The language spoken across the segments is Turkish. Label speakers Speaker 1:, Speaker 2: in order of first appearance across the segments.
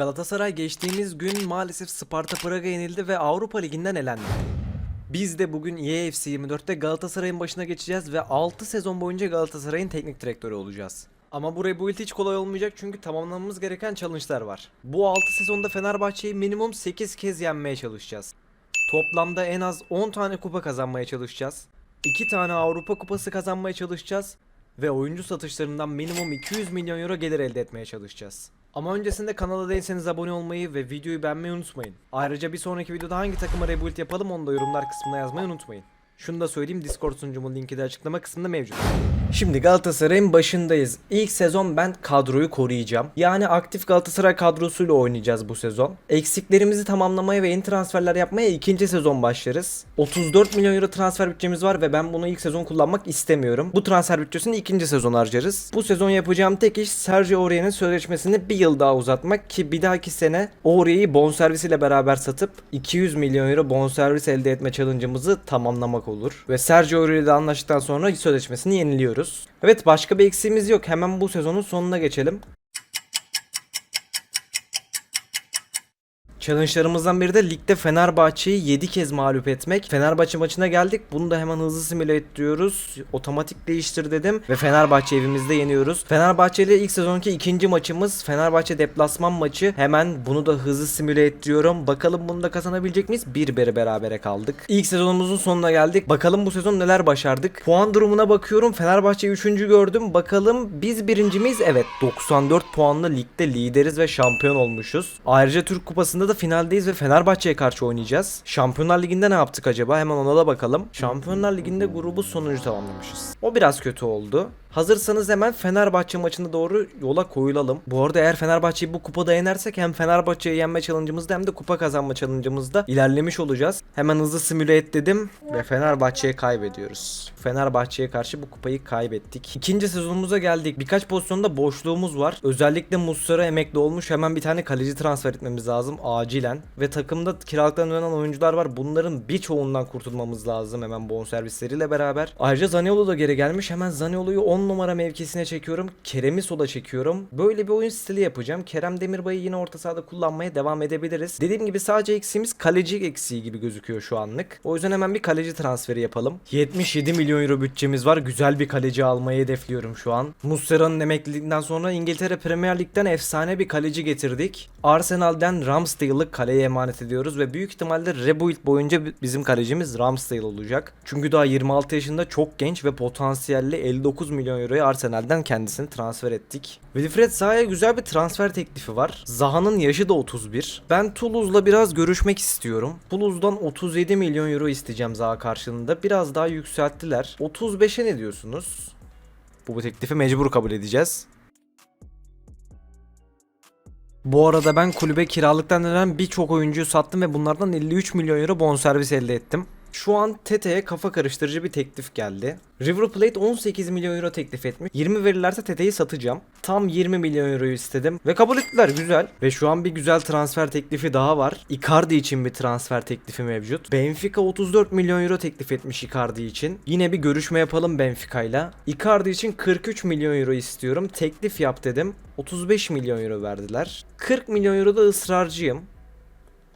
Speaker 1: Galatasaray geçtiğimiz gün maalesef Sparta Praga yenildi ve Avrupa Ligi'nden elendi. Biz de bugün E EAFC 24'te Galatasaray'ın başına geçeceğiz ve 6 sezon boyunca Galatasaray'ın teknik direktörü olacağız. Ama bu hiç kolay olmayacak çünkü tamamlamamız gereken challenge'lar var. Bu 6 sezonda Fenerbahçe'yi minimum 8 kez yenmeye çalışacağız. Toplamda en az 10 tane kupa kazanmaya çalışacağız. 2 tane Avrupa Kupası kazanmaya çalışacağız. Ve oyuncu satışlarından minimum 200 milyon euro gelir elde etmeye çalışacağız. Ama öncesinde kanala değilseniz abone olmayı ve videoyu beğenmeyi unutmayın. Ayrıca bir sonraki videoda hangi takıma rebuild yapalım onu da yorumlar kısmına yazmayı unutmayın. Şunu da söyleyeyim Discord sunucumun linki de açıklama kısmında mevcut. Şimdi Galatasaray'ın başındayız. İlk sezon ben kadroyu koruyacağım. Yani aktif Galatasaray kadrosuyla oynayacağız bu sezon. Eksiklerimizi tamamlamaya ve yeni transferler yapmaya ikinci sezon başlarız. 34 milyon euro transfer bütçemiz var ve ben bunu ilk sezon kullanmak istemiyorum. Bu transfer bütçesini ikinci sezon harcarız. Bu sezon yapacağım tek iş Sergio Aurier'in sözleşmesini bir yıl daha uzatmak ki bir dahaki sene Aurier'i bonservisiyle beraber satıp 200 milyon euro bonservis elde etme challenge'ımızı tamamlamak olur. Ve Sergio Aurier ile anlaştıktan sonra sözleşmesini yeniliyoruz. Evet başka bir eksiğimiz yok. Hemen bu sezonun sonuna geçelim. Challenge'larımızdan biri de ligde Fenerbahçe'yi 7 kez mağlup etmek. Fenerbahçe maçına geldik. Bunu da hemen hızlı simüle ettiriyoruz. Otomatik değiştir dedim ve Fenerbahçe evimizde yeniyoruz. Fenerbahçe ile ilk sezonki ikinci maçımız Fenerbahçe deplasman maçı. Hemen bunu da hızlı simüle ettiriyorum. Bakalım bunu da kazanabilecek miyiz? Bir beri berabere kaldık. İlk sezonumuzun sonuna geldik. Bakalım bu sezon neler başardık. Puan durumuna bakıyorum. Fenerbahçe 3. gördüm. Bakalım biz birinci miyiz? Evet 94 puanla ligde lideriz ve şampiyon olmuşuz. Ayrıca Türk Kupası'nda da finaldeyiz ve Fenerbahçe'ye karşı oynayacağız. Şampiyonlar Ligi'nde ne yaptık acaba? Hemen ona da bakalım. Şampiyonlar Ligi'nde grubu sonuncu tamamlamışız. O biraz kötü oldu. Hazırsanız hemen Fenerbahçe maçına doğru yola koyulalım. Bu arada eğer Fenerbahçe'yi bu kupada yenersek hem Fenerbahçe'yi yenme challenge'ımızda hem de kupa kazanma challenge'ımızda ilerlemiş olacağız. Hemen hızlı simüle et dedim ve Fenerbahçe'ye kaybediyoruz. Fenerbahçe'ye karşı bu kupayı kaybettik. İkinci sezonumuza geldik. Birkaç pozisyonda boşluğumuz var. Özellikle Muslera emekli olmuş. Hemen bir tane kaleci transfer etmemiz lazım acilen. Ve takımda kiralıktan dönen oyuncular var. Bunların birçoğundan kurtulmamız lazım hemen bonservisleriyle beraber. Ayrıca Zaniolo da geri gelmiş. Hemen Zaniolo'yu 10 numara mevkisine çekiyorum. Kerem'i sola çekiyorum. Böyle bir oyun stili yapacağım. Kerem Demirbay'ı yine orta sahada kullanmaya devam edebiliriz. Dediğim gibi sadece eksiğimiz kaleci eksiği gibi gözüküyor şu anlık. O yüzden hemen bir kaleci transferi yapalım. 77 milyon euro bütçemiz var. Güzel bir kaleci almayı hedefliyorum şu an. Muslera'nın emekliliğinden sonra İngiltere Premier Lig'den efsane bir kaleci getirdik. Arsenal'den Ramsdale'ı kaleye emanet ediyoruz ve büyük ihtimalle Rebuild boyunca bi- bizim kalecimiz Ramsdale olacak. Çünkü daha 26 yaşında çok genç ve potansiyelli 59 milyon euroya Arsenal'den kendisini transfer ettik. Wilfred Zaha'ya güzel bir transfer teklifi var. Zaha'nın yaşı da 31. Ben Toulouse'la biraz görüşmek istiyorum. Toulouse'dan 37 milyon euro isteyeceğim Zaha karşılığında. Biraz daha yükselttiler. 35'e ne diyorsunuz? Bu teklifi mecbur kabul edeceğiz. Bu arada ben kulübe kiralıktan dönen birçok oyuncuyu sattım ve bunlardan 53 milyon euro bonservis elde ettim. Şu an Tete'ye kafa karıştırıcı bir teklif geldi. River Plate 18 milyon euro teklif etmiş. 20 verirlerse Tete'yi satacağım. Tam 20 milyon euroyu istedim ve kabul ettiler güzel. Ve şu an bir güzel transfer teklifi daha var. Icardi için bir transfer teklifi mevcut. Benfica 34 milyon euro teklif etmiş Icardi için. Yine bir görüşme yapalım Benfica'yla. Icardi için 43 milyon euro istiyorum. Teklif yap dedim. 35 milyon euro verdiler. 40 milyon euro da ısrarcıyım.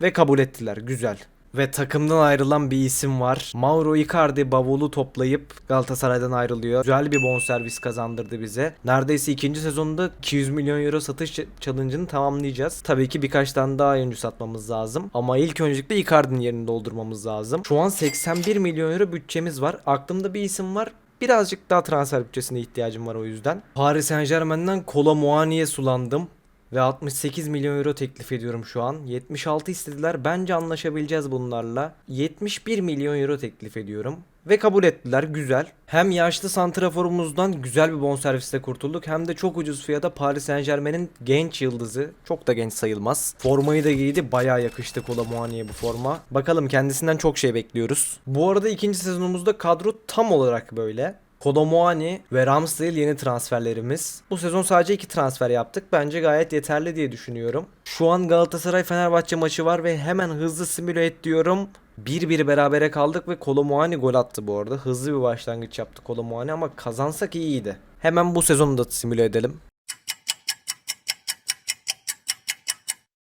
Speaker 1: Ve kabul ettiler. Güzel. Ve takımdan ayrılan bir isim var. Mauro Icardi bavulu toplayıp Galatasaray'dan ayrılıyor. Güzel bir bonservis kazandırdı bize. Neredeyse ikinci sezonda 200 milyon euro satış challenge'ını tamamlayacağız. Tabii ki birkaç tane daha oyuncu satmamız lazım. Ama ilk öncelikle Icardi'nin yerini doldurmamız lazım. Şu an 81 milyon euro bütçemiz var. Aklımda bir isim var. Birazcık daha transfer bütçesine ihtiyacım var o yüzden. Paris Saint Germain'den Kola Muani'ye sulandım. Ve 68 milyon euro teklif ediyorum şu an. 76 istediler. Bence anlaşabileceğiz bunlarla. 71 milyon euro teklif ediyorum. Ve kabul ettiler. Güzel. Hem yaşlı santraforumuzdan güzel bir bonservisle kurtulduk. Hem de çok ucuz fiyata Paris Saint Germain'in genç yıldızı. Çok da genç sayılmaz. Formayı da giydi. Bayağı yakıştı Kola Muani'ye bu forma. Bakalım kendisinden çok şey bekliyoruz. Bu arada ikinci sezonumuzda kadro tam olarak böyle. Kodomoani ve Ramsdale yeni transferlerimiz. Bu sezon sadece iki transfer yaptık. Bence gayet yeterli diye düşünüyorum. Şu an Galatasaray Fenerbahçe maçı var ve hemen hızlı simüle et diyorum. 1-1 berabere kaldık ve Kolomuani gol attı bu arada. Hızlı bir başlangıç yaptı Kolomuani ama kazansak iyiydi. Hemen bu sezonu da simüle edelim.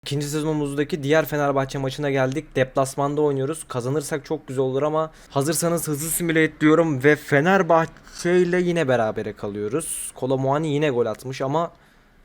Speaker 1: İkinci sezonumuzdaki diğer Fenerbahçe maçına geldik. Deplasmanda oynuyoruz. Kazanırsak çok güzel olur ama hazırsanız hızlı simüle diyorum ve Fenerbahçe ile yine berabere kalıyoruz. Kolomuani yine gol atmış ama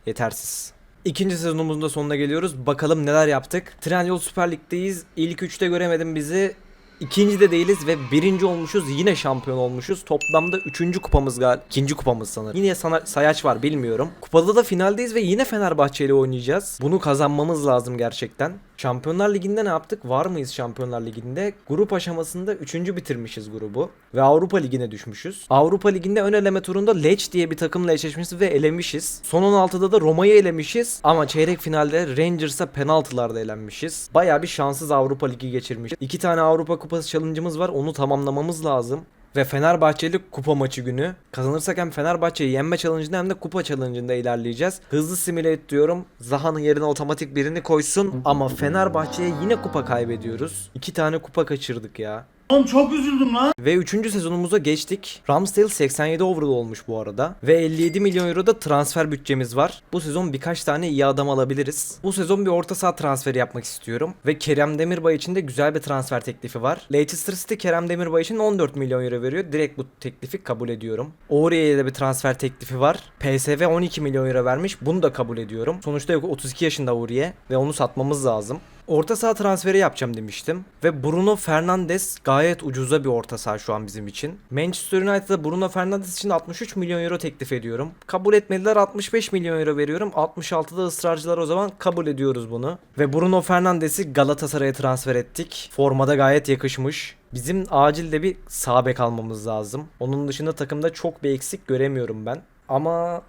Speaker 1: yetersiz. İkinci sezonumuzun da sonuna geliyoruz. Bakalım neler yaptık. Trendyol Süper Lig'deyiz. İlk üçte göremedim bizi. İkinci de değiliz ve birinci olmuşuz. Yine şampiyon olmuşuz. Toplamda üçüncü kupamız gal. ikinci kupamız sanırım. Yine sana sayaç var bilmiyorum. Kupada da finaldeyiz ve yine Fenerbahçe ile oynayacağız. Bunu kazanmamız lazım gerçekten. Şampiyonlar Ligi'nde ne yaptık? Var mıyız Şampiyonlar Ligi'nde? Grup aşamasında 3. bitirmişiz grubu. Ve Avrupa Ligi'ne düşmüşüz. Avrupa Ligi'nde ön eleme turunda Lech diye bir takımla eşleşmişiz ve elemişiz. Son 16'da da Roma'yı elemişiz. Ama çeyrek finalde Rangers'a penaltılarda elenmişiz. Baya bir şanssız Avrupa Ligi geçirmişiz. İki tane Avrupa Kupası challenge'ımız var. Onu tamamlamamız lazım. Ve Fenerbahçeli kupa maçı günü. Kazanırsak hem Fenerbahçe'yi yenme challenge'ında hem de kupa challenge'ında ilerleyeceğiz. Hızlı simüle et diyorum. Zaha'nın yerine otomatik birini koysun. Ama Fenerbahçe'ye yine kupa kaybediyoruz. İki tane kupa kaçırdık ya.
Speaker 2: Oğlum çok üzüldüm lan.
Speaker 1: Ve 3. sezonumuza geçtik. Ramsdale 87 overall olmuş bu arada. Ve 57 milyon euro da transfer bütçemiz var. Bu sezon birkaç tane iyi adam alabiliriz. Bu sezon bir orta saha transferi yapmak istiyorum. Ve Kerem Demirbay için de güzel bir transfer teklifi var. Leicester City Kerem Demirbay için 14 milyon euro veriyor. Direkt bu teklifi kabul ediyorum. Aurier'e de bir transfer teklifi var. PSV 12 milyon euro vermiş. Bunu da kabul ediyorum. Sonuçta yok 32 yaşında Aurier ve onu satmamız lazım. Orta saha transferi yapacağım demiştim. Ve Bruno Fernandes gayet ucuza bir orta saha şu an bizim için. Manchester United'a Bruno Fernandes için 63 milyon euro teklif ediyorum. Kabul etmediler 65 milyon euro veriyorum. 66'da ısrarcılar o zaman kabul ediyoruz bunu. Ve Bruno Fernandes'i Galatasaray'a transfer ettik. Formada gayet yakışmış. Bizim acilde bir sağ bek almamız lazım. Onun dışında takımda çok bir eksik göremiyorum ben. Ama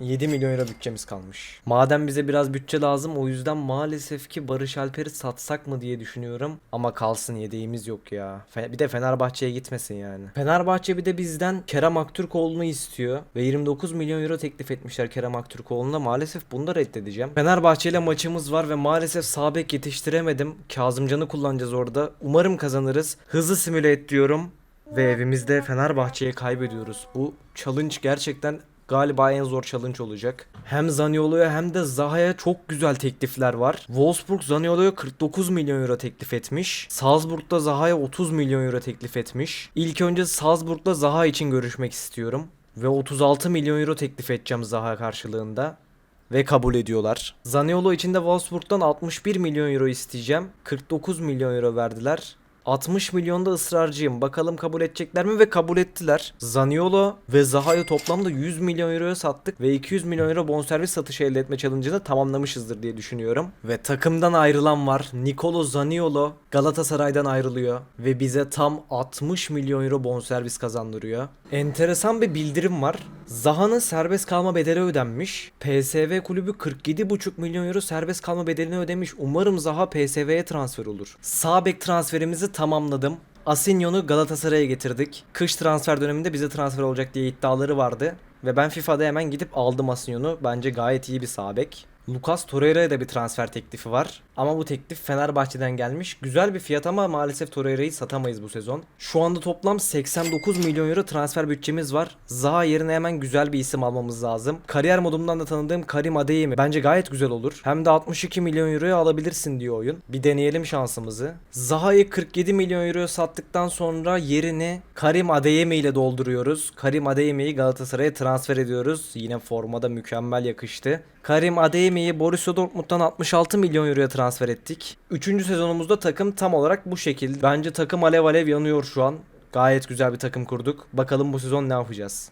Speaker 1: 7 milyon euro bütçemiz kalmış. Madem bize biraz bütçe lazım o yüzden maalesef ki Barış Alper'i satsak mı diye düşünüyorum. Ama kalsın yedeğimiz yok ya. Bir de Fenerbahçe'ye gitmesin yani. Fenerbahçe bir de bizden Kerem Aktürkoğlu'nu istiyor. Ve 29 milyon euro teklif etmişler Kerem Aktürkoğlu'na. Maalesef bunu da reddedeceğim. Fenerbahçe ile maçımız var ve maalesef sağ bek yetiştiremedim. Kazımcan'ı kullanacağız orada. Umarım kazanırız. Hızlı simüle et diyorum. Ve evimizde Fenerbahçe'ye kaybediyoruz. Bu challenge gerçekten galiba en zor challenge olacak. Hem Zaniolo'ya hem de Zaha'ya çok güzel teklifler var. Wolfsburg Zaniolo'ya 49 milyon euro teklif etmiş. Salzburg'da Zaha'ya 30 milyon euro teklif etmiş. İlk önce Salzburg'da Zaha için görüşmek istiyorum. Ve 36 milyon euro teklif edeceğim Zaha karşılığında ve kabul ediyorlar. Zaniolo için de Wolfsburg'dan 61 milyon euro isteyeceğim. 49 milyon euro verdiler. 60 milyonda ısrarcıyım. Bakalım kabul edecekler mi ve kabul ettiler. Zaniolo ve Zaha'yı toplamda 100 milyon euroya sattık ve 200 milyon euro bonservis satışı elde etme challenge'ını tamamlamışızdır diye düşünüyorum. Ve takımdan ayrılan var. Nicolo Zaniolo Galatasaray'dan ayrılıyor ve bize tam 60 milyon euro bonservis kazandırıyor. Enteresan bir bildirim var. Zaha'nın serbest kalma bedeli ödenmiş. PSV kulübü 47,5 milyon euro serbest kalma bedelini ödemiş. Umarım Zaha PSV'ye transfer olur. Sağ bek transferimizi tamamladım. Asinyon'u Galatasaray'a getirdik. Kış transfer döneminde bize transfer olacak diye iddiaları vardı. Ve ben FIFA'da hemen gidip aldım Asinyon'u. Bence gayet iyi bir sağ bek. Lucas Torreira'ya da bir transfer teklifi var. Ama bu teklif Fenerbahçe'den gelmiş. Güzel bir fiyat ama maalesef Torreira'yı satamayız bu sezon. Şu anda toplam 89 milyon euro transfer bütçemiz var. Zaha yerine hemen güzel bir isim almamız lazım. Kariyer modumdan da tanıdığım Karim Adeyemi. Bence gayet güzel olur. Hem de 62 milyon euroya alabilirsin diyor oyun. Bir deneyelim şansımızı. Zaha'yı 47 milyon euroya sattıktan sonra yerini Karim Adeyemi ile dolduruyoruz. Karim Adeyemi'yi Galatasaray'a transfer ediyoruz. Yine formada mükemmel yakıştı. Karim Adeyemi'yi Borussia Dortmund'dan 66 milyon euroya transfer ettik. Üçüncü sezonumuzda takım tam olarak bu şekilde. Bence takım alev alev yanıyor şu an. Gayet güzel bir takım kurduk. Bakalım bu sezon ne yapacağız.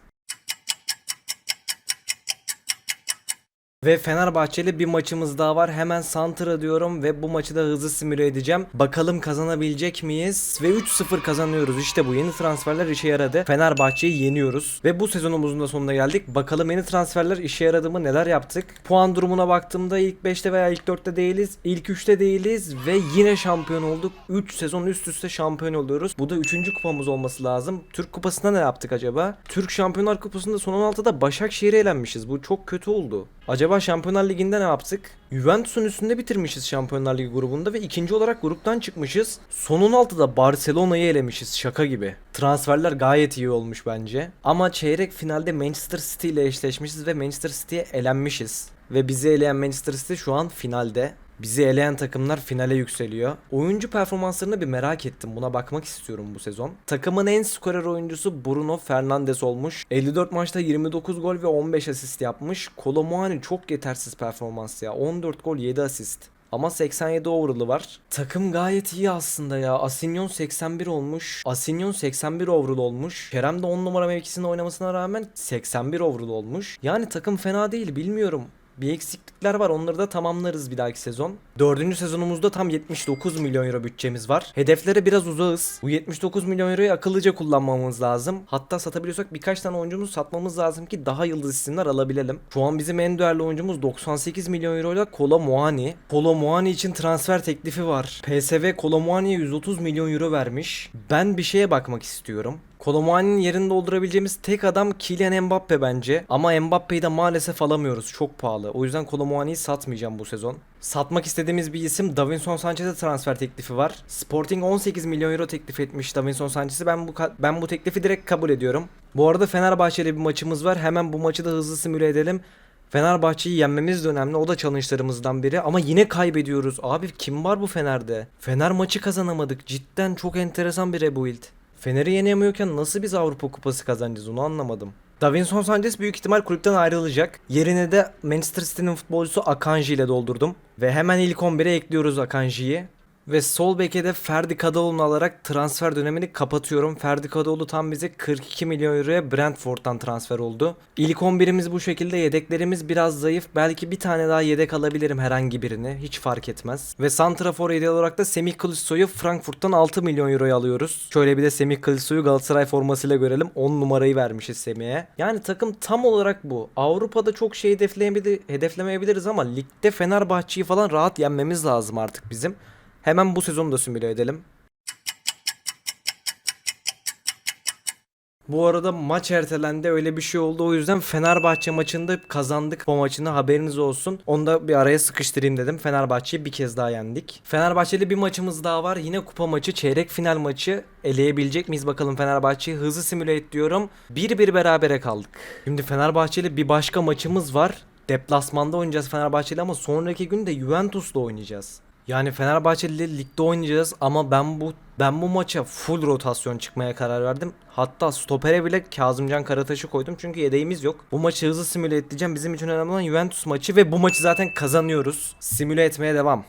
Speaker 1: Ve Fenerbahçeli bir maçımız daha var. Hemen Santra diyorum ve bu maçı da hızlı simüle edeceğim. Bakalım kazanabilecek miyiz? Ve 3-0 kazanıyoruz. İşte bu yeni transferler işe yaradı. Fenerbahçe'yi yeniyoruz. Ve bu sezonumuzun da sonuna geldik. Bakalım yeni transferler işe yaradı mı? Neler yaptık? Puan durumuna baktığımda ilk 5'te veya ilk 4'te değiliz. İlk 3'te değiliz ve yine şampiyon olduk. 3 sezon üst üste şampiyon oluyoruz. Bu da 3. kupamız olması lazım. Türk kupasında ne yaptık acaba? Türk Şampiyonlar Kupası'nda son 16'da Başakşehir'e elenmişiz. Bu çok kötü oldu. Acaba Şampiyonlar Ligi'nde ne yaptık? Juventus'un üstünde bitirmişiz Şampiyonlar Ligi grubunda ve ikinci olarak gruptan çıkmışız. Son 16'da Barcelona'yı elemişiz şaka gibi. Transferler gayet iyi olmuş bence. Ama çeyrek finalde Manchester City ile eşleşmişiz ve Manchester City'ye elenmişiz. Ve bizi eleyen Manchester City şu an finalde. Bizi eleyen takımlar finale yükseliyor. Oyuncu performanslarını bir merak ettim. Buna bakmak istiyorum bu sezon. Takımın en skorer oyuncusu Bruno Fernandes olmuş. 54 maçta 29 gol ve 15 asist yapmış. Kolomuani çok yetersiz performans ya. 14 gol 7 asist. Ama 87 overall'ı var. Takım gayet iyi aslında ya. Asinyon 81 olmuş. Asinyon 81 overall olmuş. Kerem de 10 numara mevkisinde oynamasına rağmen 81 overall olmuş. Yani takım fena değil bilmiyorum. Bir eksiklikler var onları da tamamlarız bir dahaki sezon. Dördüncü sezonumuzda tam 79 milyon euro bütçemiz var. Hedeflere biraz uzağız. Bu 79 milyon euroyu akıllıca kullanmamız lazım. Hatta satabiliyorsak birkaç tane oyuncumuzu satmamız lazım ki daha yıldız isimler alabilelim. Şu an bizim en değerli oyuncumuz 98 milyon euro ile Kolo Muani. Kolo Muani için transfer teklifi var. PSV Kolo Muani'ye 130 milyon euro vermiş. Ben bir şeye bakmak istiyorum. Kolomuani'nin yerini doldurabileceğimiz tek adam Kylian Mbappe bence. Ama Mbappe'yi de maalesef alamıyoruz. Çok pahalı. O yüzden Kolomuani'yi satmayacağım bu sezon. Satmak istediğimiz bir isim Davinson Sanchez'e transfer teklifi var. Sporting 18 milyon euro teklif etmiş Davinson Sanchez'i. Ben bu ben bu teklifi direkt kabul ediyorum. Bu arada Fenerbahçe ile bir maçımız var. Hemen bu maçı da hızlı simüle edelim. Fenerbahçe'yi yenmemiz de önemli. O da challenge'larımızdan biri. Ama yine kaybediyoruz. Abi kim var bu Fener'de? Fener maçı kazanamadık. Cidden çok enteresan bir rebuild. Fener'i yenemiyorken nasıl biz Avrupa Kupası kazanacağız onu anlamadım. Davinson Sanchez büyük ihtimal kulüpten ayrılacak. Yerine de Manchester City'nin futbolcusu Akanji ile doldurdum. Ve hemen ilk 11'e ekliyoruz Akanji'yi. Ve sol beke de Ferdi Kadıoğlu'nu alarak transfer dönemini kapatıyorum. Ferdi Kadıoğlu tam bize 42 milyon euroya Brentford'dan transfer oldu. İlk 11'imiz bu şekilde yedeklerimiz biraz zayıf. Belki bir tane daha yedek alabilirim herhangi birini. Hiç fark etmez. Ve Santrafor hediye olarak da Semih Kılıçsoy'u Frankfurt'tan 6 milyon euroya alıyoruz. Şöyle bir de Semih Kılıçsoy'u Galatasaray formasıyla görelim. 10 numarayı vermişiz Semih'e. Yani takım tam olarak bu. Avrupa'da çok şey hedefleyebilir, hedeflemeyebiliriz ama ligde Fenerbahçe'yi falan rahat yenmemiz lazım artık bizim. Hemen bu sezonu da simüle edelim. Bu arada maç ertelendi öyle bir şey oldu. O yüzden Fenerbahçe maçında kazandık bu maçını haberiniz olsun. Onu da bir araya sıkıştırayım dedim. Fenerbahçe'yi bir kez daha yendik. Fenerbahçeli bir maçımız daha var. Yine kupa maçı, çeyrek final maçı. Eleyebilecek miyiz bakalım Fenerbahçe'yi? Hızlı simüle et diyorum. 1-1 berabere kaldık. Şimdi Fenerbahçeli bir başka maçımız var. Deplasmanda oynayacağız Fenerbahçeli ama sonraki gün de Juventus'la oynayacağız. Yani Fenerbahçe ile ligde oynayacağız ama ben bu ben bu maça full rotasyon çıkmaya karar verdim. Hatta stopere bile Kazımcan Karataş'ı koydum çünkü yedeğimiz yok. Bu maçı hızlı simüle edeceğim. Bizim için önemli olan Juventus maçı ve bu maçı zaten kazanıyoruz. Simüle etmeye devam.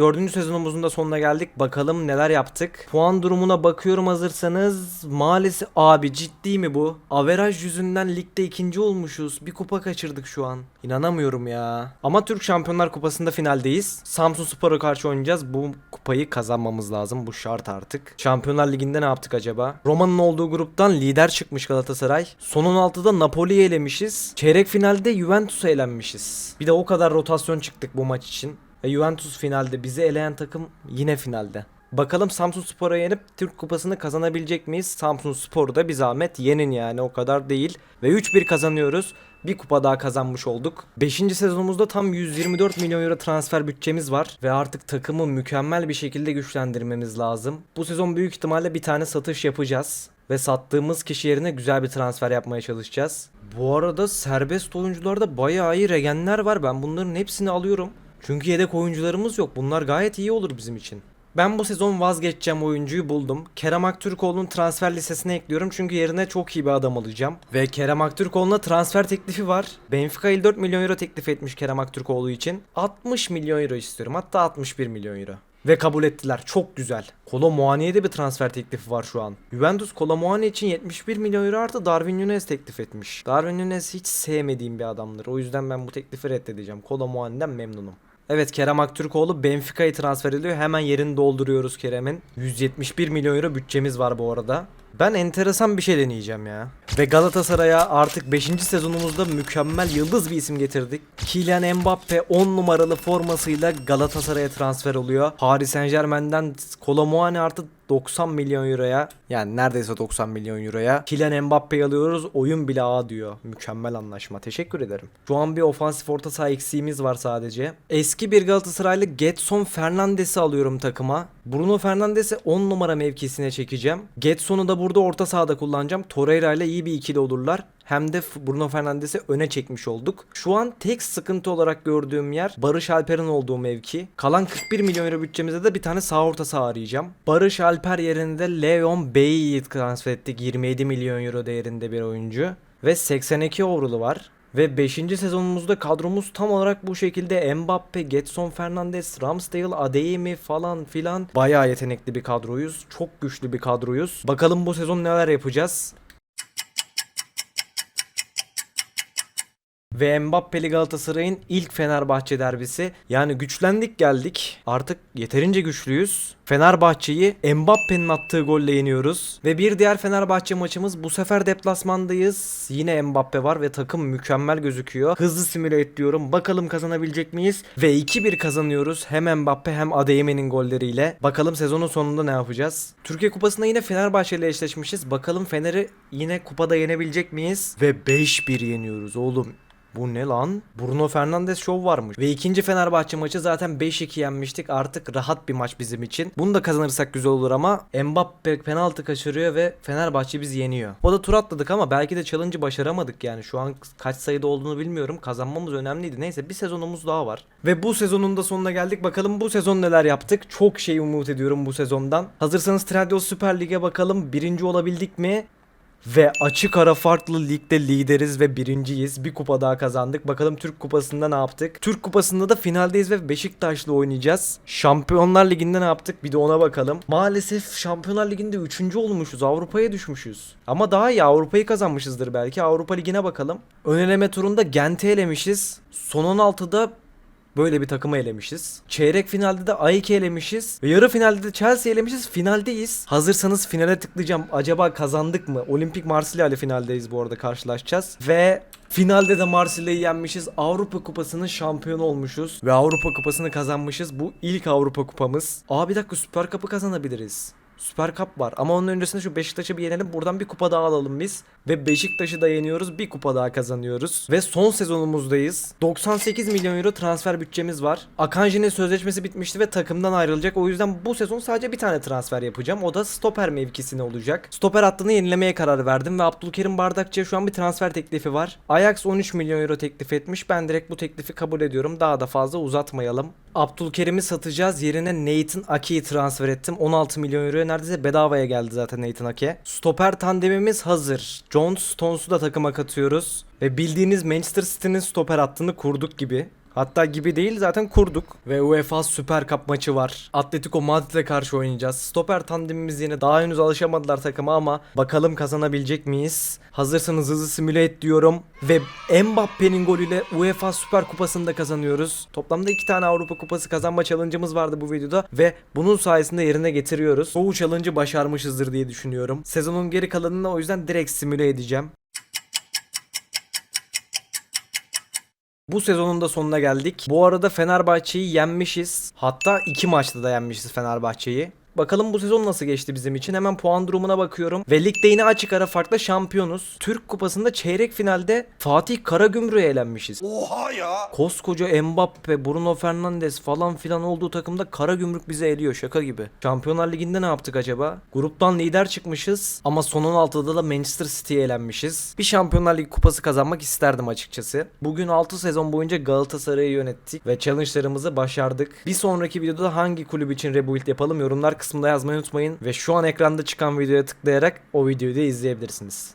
Speaker 1: Dördüncü sezonumuzun da sonuna geldik. Bakalım neler yaptık. Puan durumuna bakıyorum hazırsanız. Maalesef abi ciddi mi bu? Averaj yüzünden ligde ikinci olmuşuz. Bir kupa kaçırdık şu an. İnanamıyorum ya. Ama Türk Şampiyonlar Kupası'nda finaldeyiz. Samsun Spor'a karşı oynayacağız. Bu kupayı kazanmamız lazım. Bu şart artık. Şampiyonlar Ligi'nde ne yaptık acaba? Roma'nın olduğu gruptan lider çıkmış Galatasaray. Son 16'da Napoli'yi elemişiz. Çeyrek finalde Juventus'a elenmişiz. Bir de o kadar rotasyon çıktık bu maç için. Ve Juventus finalde bizi eleyen takım yine finalde. Bakalım Samsun Spor'a yenip Türk Kupası'nı kazanabilecek miyiz? Samsun Spor'u da bir zahmet yenin yani o kadar değil. Ve 3-1 kazanıyoruz. Bir kupa daha kazanmış olduk. 5. sezonumuzda tam 124 milyon euro transfer bütçemiz var. Ve artık takımı mükemmel bir şekilde güçlendirmemiz lazım. Bu sezon büyük ihtimalle bir tane satış yapacağız. Ve sattığımız kişi yerine güzel bir transfer yapmaya çalışacağız. Bu arada serbest oyuncularda bayağı iyi regenler var. Ben bunların hepsini alıyorum. Çünkü yedek oyuncularımız yok. Bunlar gayet iyi olur bizim için. Ben bu sezon vazgeçeceğim oyuncuyu buldum. Kerem Aktürkoğlu'nun transfer listesine ekliyorum çünkü yerine çok iyi bir adam alacağım. Ve Kerem Aktürkoğlu'na transfer teklifi var. Benfica 54 milyon euro teklif etmiş Kerem Aktürkoğlu için. 60 milyon euro istiyorum hatta 61 milyon euro. Ve kabul ettiler. Çok güzel. Kolo Muani'ye de bir transfer teklifi var şu an. Juventus Kolo Muani için 71 milyon euro artı Darwin Nunez teklif etmiş. Darwin Nunez hiç sevmediğim bir adamdır. O yüzden ben bu teklifi reddedeceğim. Kolo Muani'den memnunum. Evet Kerem Aktürkoğlu Benfica'yı transfer ediyor. Hemen yerini dolduruyoruz Kerem'in. 171 milyon euro bütçemiz var bu arada. Ben enteresan bir şey deneyeceğim ya. Ve Galatasaray'a artık 5. sezonumuzda mükemmel yıldız bir isim getirdik. Kylian Mbappe 10 numaralı formasıyla Galatasaray'a transfer oluyor. Paris Saint Germain'den Kolomuani artı 90 milyon euroya yani neredeyse 90 milyon euroya Kylian Mbappe'yi alıyoruz oyun bile A diyor. Mükemmel anlaşma. Teşekkür ederim. Şu an bir ofansif orta saha eksiğimiz var sadece. Eski bir Galatasaraylı Getson Fernandes'i alıyorum takıma. Bruno Fernandes'i 10 numara mevkisine çekeceğim. Getson'u da burada orta sahada kullanacağım. Torreira ile iyi bir ikili olurlar. Hem de Bruno Fernandes'i öne çekmiş olduk. Şu an tek sıkıntı olarak gördüğüm yer Barış Alper'in olduğu mevki. Kalan 41 milyon euro bütçemizde de bir tane sağ orta saha arayacağım. Barış Alper yerinde Leon Bailly'i transfer ettik. 27 milyon euro değerinde bir oyuncu. Ve 82 overall'ı var. Ve 5. sezonumuzda kadromuz tam olarak bu şekilde Mbappe, Getson Fernandes, Ramsdale, Adeyemi falan filan. Bayağı yetenekli bir kadroyuz. Çok güçlü bir kadroyuz. Bakalım bu sezon neler yapacağız. Ve Mbappe'li Galatasaray'ın ilk Fenerbahçe derbisi. Yani güçlendik geldik. Artık yeterince güçlüyüz. Fenerbahçe'yi Mbappe'nin attığı golle yeniyoruz. Ve bir diğer Fenerbahçe maçımız bu sefer deplasmandayız. Yine Mbappe var ve takım mükemmel gözüküyor. Hızlı simüle et diyorum. Bakalım kazanabilecek miyiz? Ve 2-1 kazanıyoruz. Hem Mbappe hem Adeyemi'nin golleriyle. Bakalım sezonun sonunda ne yapacağız? Türkiye Kupası'nda yine Fenerbahçe ile eşleşmişiz. Bakalım Fener'i yine kupada yenebilecek miyiz? Ve 5-1 yeniyoruz oğlum. Bu ne lan? Bruno Fernandes şov varmış. Ve ikinci Fenerbahçe maçı zaten 5-2 yenmiştik. Artık rahat bir maç bizim için. Bunu da kazanırsak güzel olur ama Mbappe penaltı kaçırıyor ve Fenerbahçe bizi yeniyor. O da tur atladık ama belki de challenge'ı başaramadık yani. Şu an kaç sayıda olduğunu bilmiyorum. Kazanmamız önemliydi. Neyse bir sezonumuz daha var. Ve bu sezonun da sonuna geldik. Bakalım bu sezon neler yaptık. Çok şey umut ediyorum bu sezondan. Hazırsanız Trendyol Süper Lig'e bakalım. Birinci olabildik mi? Ve açık ara farklı ligde lideriz ve birinciyiz. Bir kupa daha kazandık. Bakalım Türk Kupası'nda ne yaptık? Türk Kupası'nda da finaldeyiz ve Beşiktaş'la oynayacağız. Şampiyonlar Ligi'nde ne yaptık? Bir de ona bakalım. Maalesef Şampiyonlar Ligi'nde 3. olmuşuz. Avrupa'ya düşmüşüz. Ama daha iyi Avrupa'yı kazanmışızdır belki. Avrupa Ligi'ne bakalım. Ön eleme turunda Gent'i elemişiz. Son 16'da Böyle bir takımı elemişiz. Çeyrek finalde de AEK elemişiz. Ve yarı finalde de Chelsea elemişiz. Finaldeyiz. Hazırsanız finale tıklayacağım. Acaba kazandık mı? Olimpik Marsilya ile finaldeyiz bu arada karşılaşacağız. Ve finalde de Marsilya'yı yenmişiz. Avrupa Kupası'nın şampiyonu olmuşuz. Ve Avrupa Kupası'nı kazanmışız. Bu ilk Avrupa Kupamız. Aa bir dakika Süper Cup'ı kazanabiliriz. Süper Cup var ama onun öncesinde şu Beşiktaş'ı bir yenelim. Buradan bir kupa daha alalım biz. Ve Beşiktaş'ı da yeniyoruz. Bir kupa daha kazanıyoruz. Ve son sezonumuzdayız. 98 milyon euro transfer bütçemiz var. Akanji'nin sözleşmesi bitmişti ve takımdan ayrılacak. O yüzden bu sezon sadece bir tane transfer yapacağım. O da stoper mevkisine olacak. Stoper hattını yenilemeye karar verdim ve Abdülkerim Bardakçı'ya şu an bir transfer teklifi var. Ajax 13 milyon euro teklif etmiş. Ben direkt bu teklifi kabul ediyorum. Daha da fazla uzatmayalım. Abdülkerim'i satacağız. Yerine Nathan Ake'yi transfer ettim. 16 milyon euroya neredeyse bedavaya geldi zaten Nathan Ake. Stoper tandemimiz hazır. John Stones'u da takıma katıyoruz. Ve bildiğiniz Manchester City'nin stoper hattını kurduk gibi. Hatta gibi değil zaten kurduk. Ve UEFA Süper Cup maçı var. Atletico Madrid'e karşı oynayacağız. Stoper tandemimiz yine daha henüz alışamadılar takıma ama bakalım kazanabilecek miyiz? Hazırsanız hızlı simüle et diyorum. Ve Mbappe'nin golüyle UEFA Süper Kupası'nı da kazanıyoruz. Toplamda iki tane Avrupa Kupası kazanma challenge'ımız vardı bu videoda. Ve bunun sayesinde yerine getiriyoruz. Çoğu challenge'ı başarmışızdır diye düşünüyorum. Sezonun geri kalanını o yüzden direkt simüle edeceğim. Bu sezonun da sonuna geldik. Bu arada Fenerbahçe'yi yenmişiz. Hatta iki maçta da yenmişiz Fenerbahçe'yi. Bakalım bu sezon nasıl geçti bizim için. Hemen puan durumuna bakıyorum. Ve ligde yine açık ara farkla şampiyonuz. Türk Kupası'nda çeyrek finalde Fatih Karagümrük'e elenmişiz.
Speaker 2: Oha ya.
Speaker 1: Koskoca Mbappe, Bruno Fernandes falan filan olduğu takımda Karagümrük bizi eliyor şaka gibi. Şampiyonlar Ligi'nde ne yaptık acaba? Gruptan lider çıkmışız ama son 16'da da Manchester City'ye elenmişiz. Bir Şampiyonlar Ligi kupası kazanmak isterdim açıkçası. Bugün 6 sezon boyunca Galatasaray'ı yönettik ve challenge'larımızı başardık. Bir sonraki videoda hangi kulüp için rebuild yapalım yorumlar kısmında yazmayı unutmayın ve şu an ekranda çıkan videoya tıklayarak o videoyu da izleyebilirsiniz.